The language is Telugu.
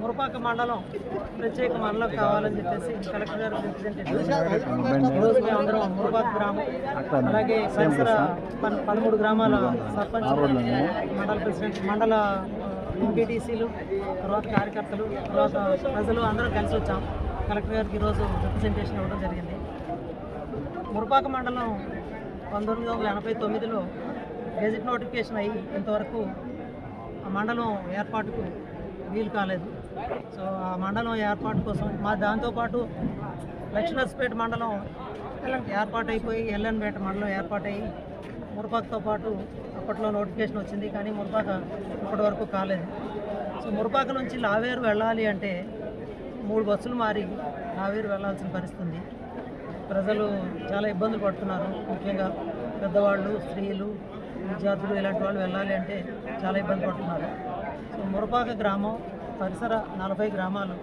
మురపాక మండలం ప్రత్యేక మండలం కావాలని చెప్పేసి కలెక్టర్ గారు రిప్రజెంటేటివ్ ఈరోజు అందరం మురపాక గ్రామం అలాగే పరిసర పదమూడు గ్రామాల సర్పంచ్ మండల ప్రెసిడెంట్ మండల ఎంపీటీసీలు తర్వాత కార్యకర్తలు తర్వాత ప్రజలు అందరం కలిసి వచ్చాం. కలెక్టర్ గారికి ఈరోజు రిప్రజెంటేషన్ ఇవ్వడం జరిగింది. మురపాక మండలం పంతొమ్మిది వందల ఎనభై తొమ్మిదిలో గెజిట్ నోటిఫికేషన్ అయ్యి ఇంతవరకు మండలం ఏర్పాటుకు వీలు కాలేదు. సో ఆ మండలం ఏర్పాటు కోసం మా దాంతోపాటు లక్ష్మణస్పేట మండలం ఏర్పాటు అయిపోయి ఎల్ఎన్పేట మండలం ఏర్పాటయ్యి మురపాకతో పాటు అప్పట్లో నోటిఫికేషన్ వచ్చింది కానీ మురపాక ఇప్పటి వరకు కాలేదు. సో మురపాక నుంచి లావేరు వెళ్ళాలి అంటే మూడు బస్సులు మారి లావేరు వెళ్ళాల్సిన పరిస్థితి ప్రజలు చాలా ఇబ్బందులు పడుతున్నారు. ముఖ్యంగా పెద్దవాళ్ళు స్త్రీలు విద్యార్థులు ఇలాంటి వాళ్ళు వెళ్ళాలి అంటే చాలా ఇబ్బంది పడుతున్నారు. సో మురపాక గ్రామం పరిసర నలభై గ్రామాలు